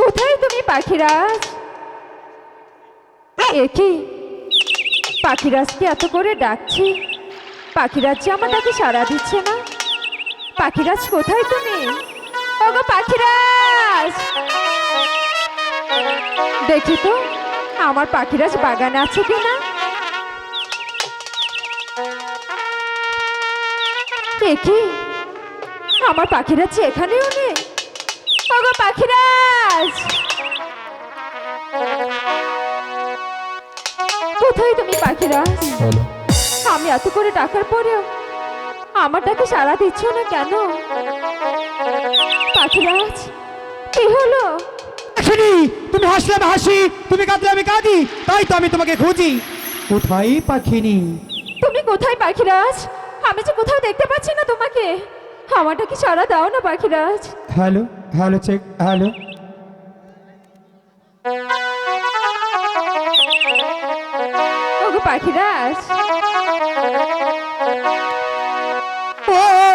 কোথায় তুমি পাখিরাজ? একি পাখিরাজকে এত করে ডাকছি। পাখিরাজ যে আমার ডাকে সাড়া দিচ্ছে না। পাখিরাজ কোথায় তুমি? ওগো পাখিরাজ! দেখি তো আমার পাখিরাজ বাগানে আছে কিনা? দেখি আমার পাখিরাজ এখানেও নেই? ওগো পাখিরাজ! কোথায় তুমি পাখিরাজ? আমি এত করে ডাকার পরেও আমার ডাকে সাড়া দিচ্ছ না কেন? পাখিরাজ কি হলো? শুনি তুমি হাসলে আমি হাসি তুমি কাঁদলে আমি কাঁদি তাই তো আমি তোমাকে খুঁজি। কোথায় পাখিনি? তুমি কোথায় পাখিরাজ? আমি যে কোথাও দেখতে পাচ্ছি না তোমাকে। আমারটা কি সাড়া দাও না Pakhiraj? Hello. Hello check hello. পাখি পাখিরাজ। ও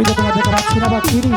আমি যে তোমাদেরকে পাচ্ছি না বা চিনি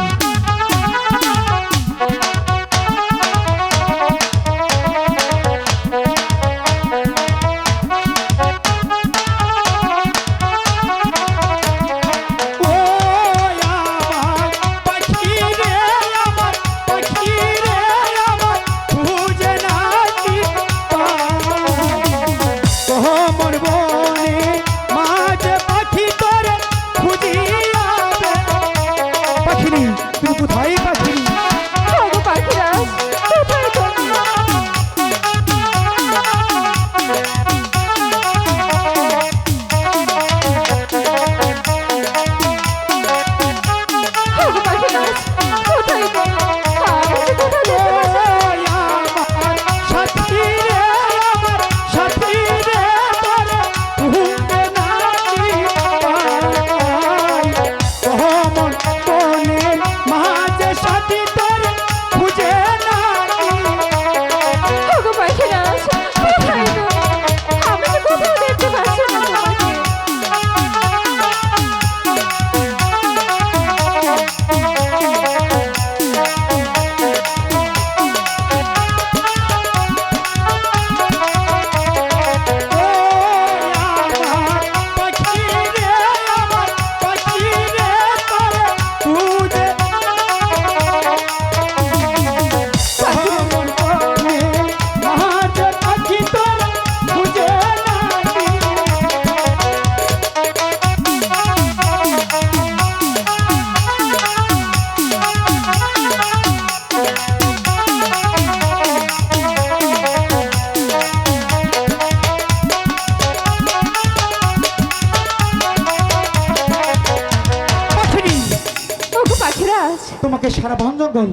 তোমাকে সারা বন জঙ্গল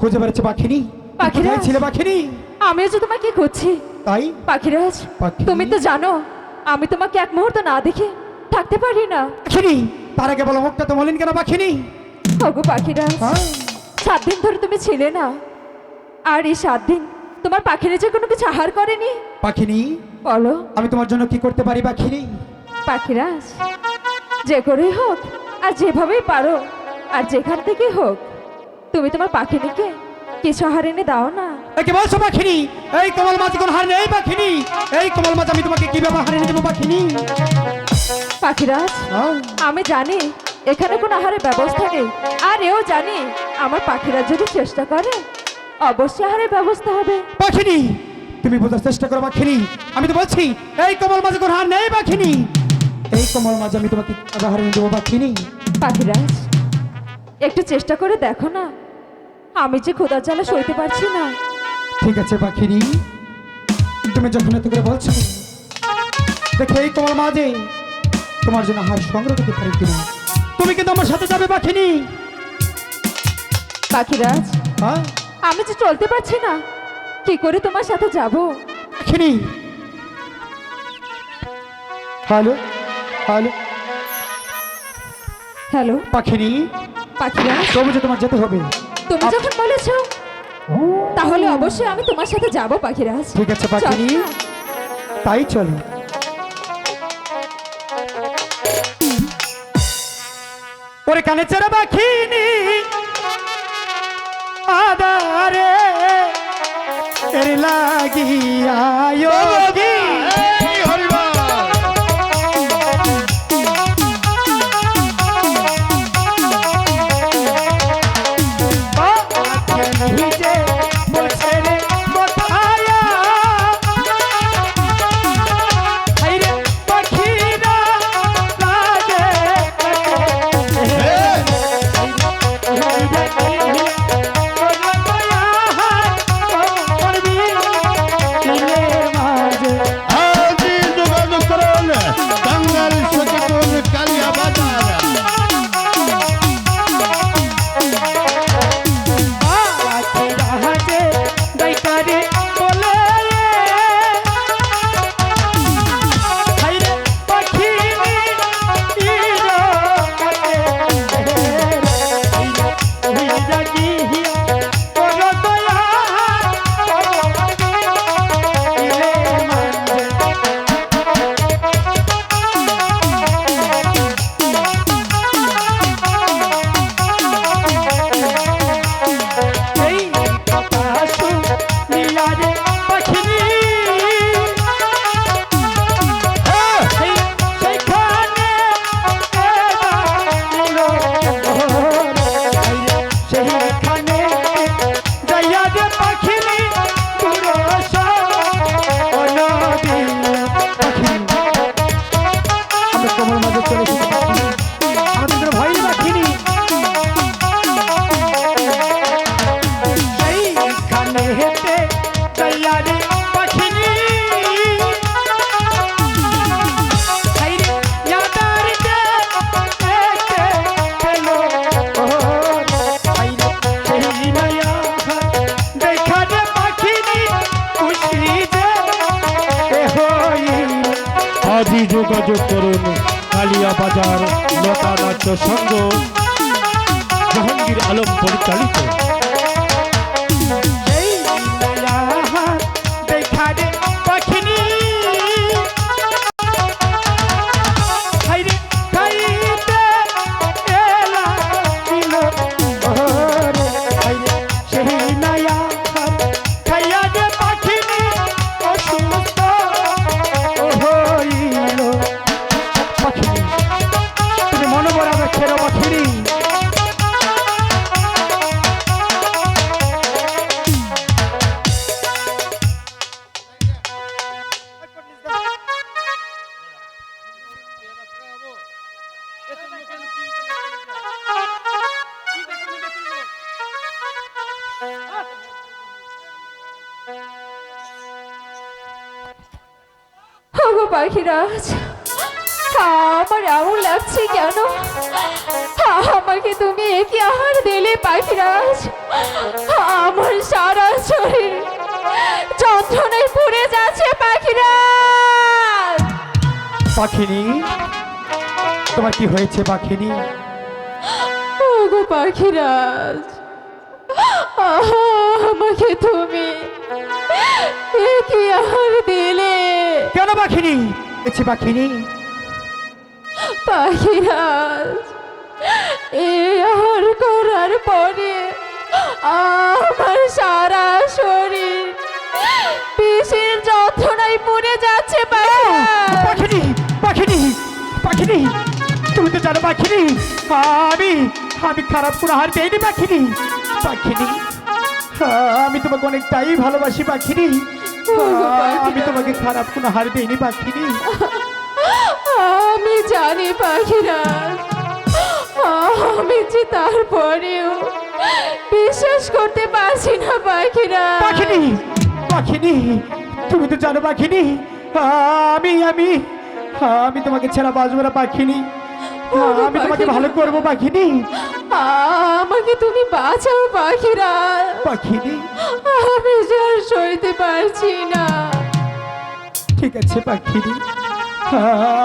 খুঁজে বেড়াচ্ছে পাখিনি? পাখিরাজ। ছিল পাখিনি? আমিও যে তোমাকে খুঁজছি। তাই? পাখিরাজ পাখি? তুমি তো জানো আমি তোমাকে এক মুহূর্ত না দেখে থাকতে পারি না। পাখিনি? তার আগে বলো মুখটা তো মলিন কেন পাখিনি? ওগো পাখিরাজ হ্যাঁ? সাত দিন ধরে তুমি ছিলে না। আর এই সাত দিন তোমার পাখিরা যে কোনো কিছু আহার করেনি? পাখিনি? বলো। আমি তোমার জন্য কি করতে পারি পাখিনি? পাখিরাজ যে করেই হোক আর যেভাবেই পারো আর যেখান থেকে হোক তুমি তোমার পাখিনিকে কিছু আহার এনে দাও না। একে বলছো পাখিনি? এই কমল মাছ কোন হার নেই পাখিনি? এই কমল মাছ আমি তোমাকে কি ব্যবহার এনে দেবো পাখিনি? পাখিরাজ হ্যাঁ? আমি জানি এখানে কোনো আহারের ব্যবস্থা নেই আর এও জানি আমার পাখিরা যদি চেষ্টা করে অবশ্যই আহারের ব্যবস্থা হবে। পাখিনি তুমি বোঝার চেষ্টা করো পাখিনি। আমি তো বলছি এই কমল মাছ কোন হার নেই পাখিনি। এই কমল মাছ আমি তোমাকে কি ব্যবহার এনে দেবো পাখিনি। পাখিরাজ একটু চেষ্টা করে দেখো না। আমি যে খোদার জ্বালা সইতে পারছি না। ঠিক আছে পাখিরি। তুমি যখন এত করে বলছো দেখো এই কমল মাঝে তোমার জন্য হার সংগ্রহ করতে পারি কিনা। তুমি কিন্তু আমার সাথে যাবে পাখিনি পাখিরাজ হ্যাঁ? আমি যে চলতে পারছি না কি করে তোমার সাথে যাব? পাখিনি হ্যালো? হ্যালো? হ্যালো? পাখিনি পাখিরাজ তবু যে তোমার যেতে হবে। তুমি যখন বলেছ তাহলে অবশ্যই আমি তোমার সাথে যাব পাখিরাজ ঠিক আছে, না। তাই চলো। ওরে কানে চেরা পাখিনি আদারে এর লাগিয়া যোগী আজি যোগাযোগ করুন কালিয়া বাজার লতা নাট্য সংঘ জাহাঙ্গীর আলম পরিচালিত। পাখিরাজ আমার এমন লাগছে কেন? আমাকে তুমি একই আহার দিলে পাখিরাজ? আমার সারা শরীর যন্ত্রণায় পুড়ে যাচ্ছে পাখিরাজ। পাখিনি তোমার কি হয়েছে পাখিনি? ওগো পাখিরাজ আহা, আমাকে তুমি একই আহার দিলে। কেন পাখিনি? হয়েছে পাখিনি। পাখিরাজ এই আহার করার পরে আমার সারা শরীর পিসের যন্ত্রণায় পড়ে যাচ্ছে পাখিনি পাখিনি পাখিনি। তুমি তো জানো পাখিনি। আমি আমি খারাপ কোনো হার দেয়নি পাখিনি। পাখিনি আমি তোমাকে অনেকটাই ভালোবাসি পাখিনি। আমি তোমাকে খারাপ কোনো হার দেয়নি পাখিনি। আমি জানি পাখিরাজ আমি যে তারপরেও বিশ্বাস করতে পারছি না পাখিরাজ পাখিনি পাখিনি তুমি তো জানো পাখিনি। আমি আমি আমি তোমাকে ছাড়া বাঁচবো না পাখিনি। আমি তোমাকে ভালো করব পাখিনি আমাকে তুমি বাঁচাও পাখিরাজ পাখিনি আমি আর সইতে পারছি না। ঠিক আছে পাখিনি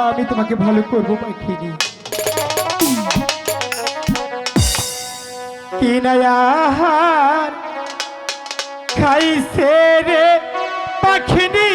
আমি তোমাকে ভালো করব পাখিনি কিনায়ার খাইছে রে পাখিনি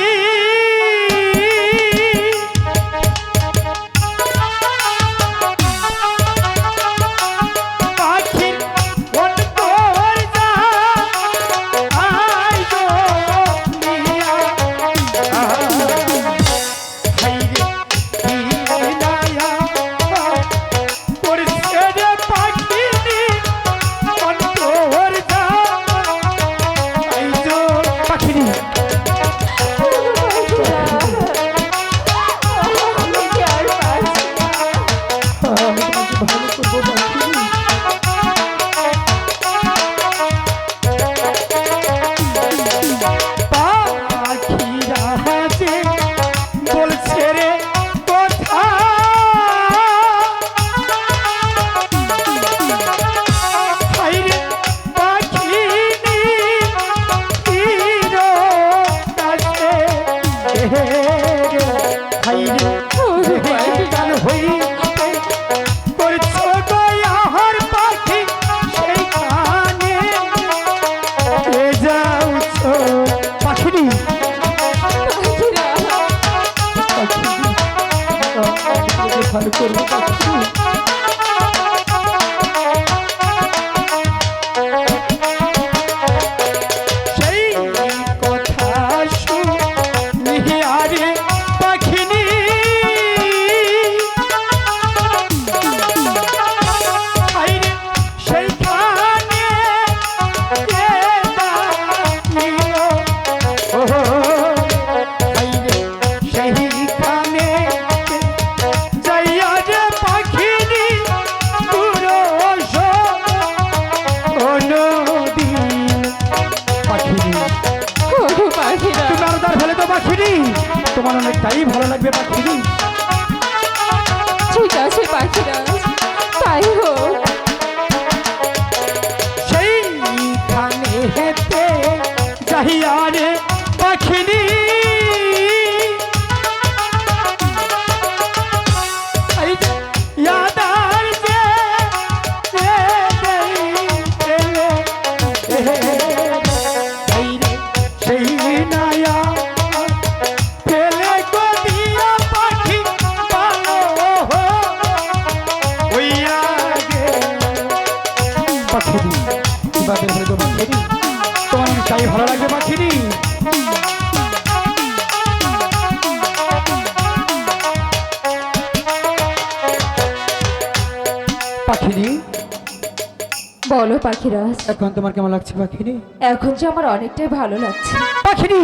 পাখিরাজ এখন তোমার কেমন লাগছে পাখিনি? এখন যে আমার অনেকটাই ভালো লাগছে। পাখিনি!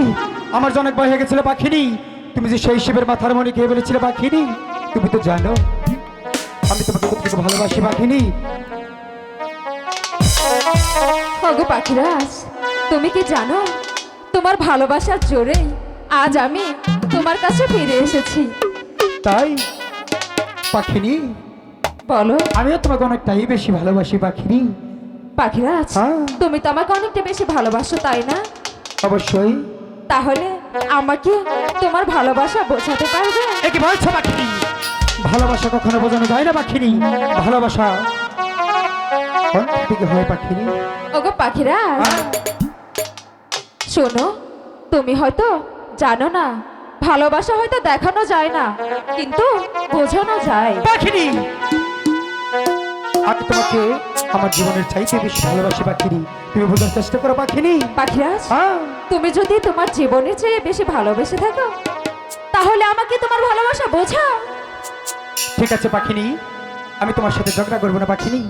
আমার যে অনেক ভয় হয়ে গেছিল পাখিনি! তুমি যে সেই শিবের মাথার মনে খেয়ে বলেছিলে পাখিনি! তুমি তো জানো আমি তোমাকে কতটুকু ভালোবাসি পাখিনি! ওগো পাখিরাজ তুমি কি জানো? তোমার ভালোবাসার জোরে আজ আমি তোমার কাছে ফিরে এসেছি। তাই? পাখিনি? বলো। আমিও তোমাকে অনেকটাই বেশি ভালোবাসি পাখিনি! পাখিরাজ হ্যাঁ। তুমি তো আমাকে অনেকটা বেশি ভালোবাসো তাই না? অবশ্যই। তাহলে আমাকে তোমার ভালোবাসা বোঝাতে পারবে? কি বলছো পাখিনি? ভালোবাসা কখনো বোঝানো যায় না পাখিনি? ভালোবাসা থেকে হয় পাখিনি? ওগো পাখিরাজ হ্যাঁ? শোনো তুমি হয়তো জানো না ভালোবাসা হয়তো দেখানো যায় না কিন্তু বোঝানো যায়। পাখিনি। আমি তোমাকে আমার জীবনের চাইতে বেশি ভালোবাসি পাখিনি তুমি বোঝার চেষ্টা করো পাখিনি পাখিরাজ হ্যাঁ। তুমি যদি তোমার জীবনের চেয়ে বেশি ভালোবেসে থাকো তাহলে আমাকে তোমার ভালোবাসা বোঝাও। ঠিক আছে পাখিনি আমি তোমার সাথে ঝগড়া করব না পাখিনি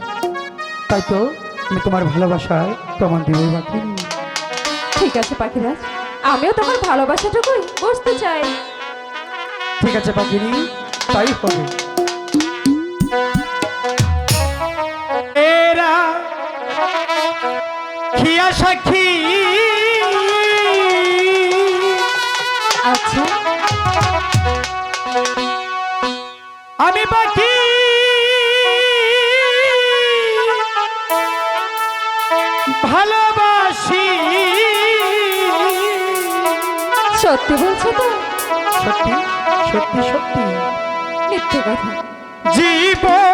তাই তো আমি তোমার ভালোবাসায় প্রমাণ দিব পাখিনি ঠিক আছে পাখিরাজ আমিও তোমার ভালোবাসাটুকুই বুঝতে চাই। ঠিক আছে পাখিনি তাই হবে। খিয়া সাক্ষী। আচ্ছা। আমি বাকি ভালোবাসি। সত্যি বলছো তো? সত্যি সত্যি সত্যি। মিথ্যে কথা। জীবন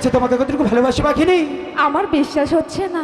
হয়েছে তোমাকে কতটুকু ভালোবাসি পাখিনি। আমার বিশ্বাস হচ্ছে না।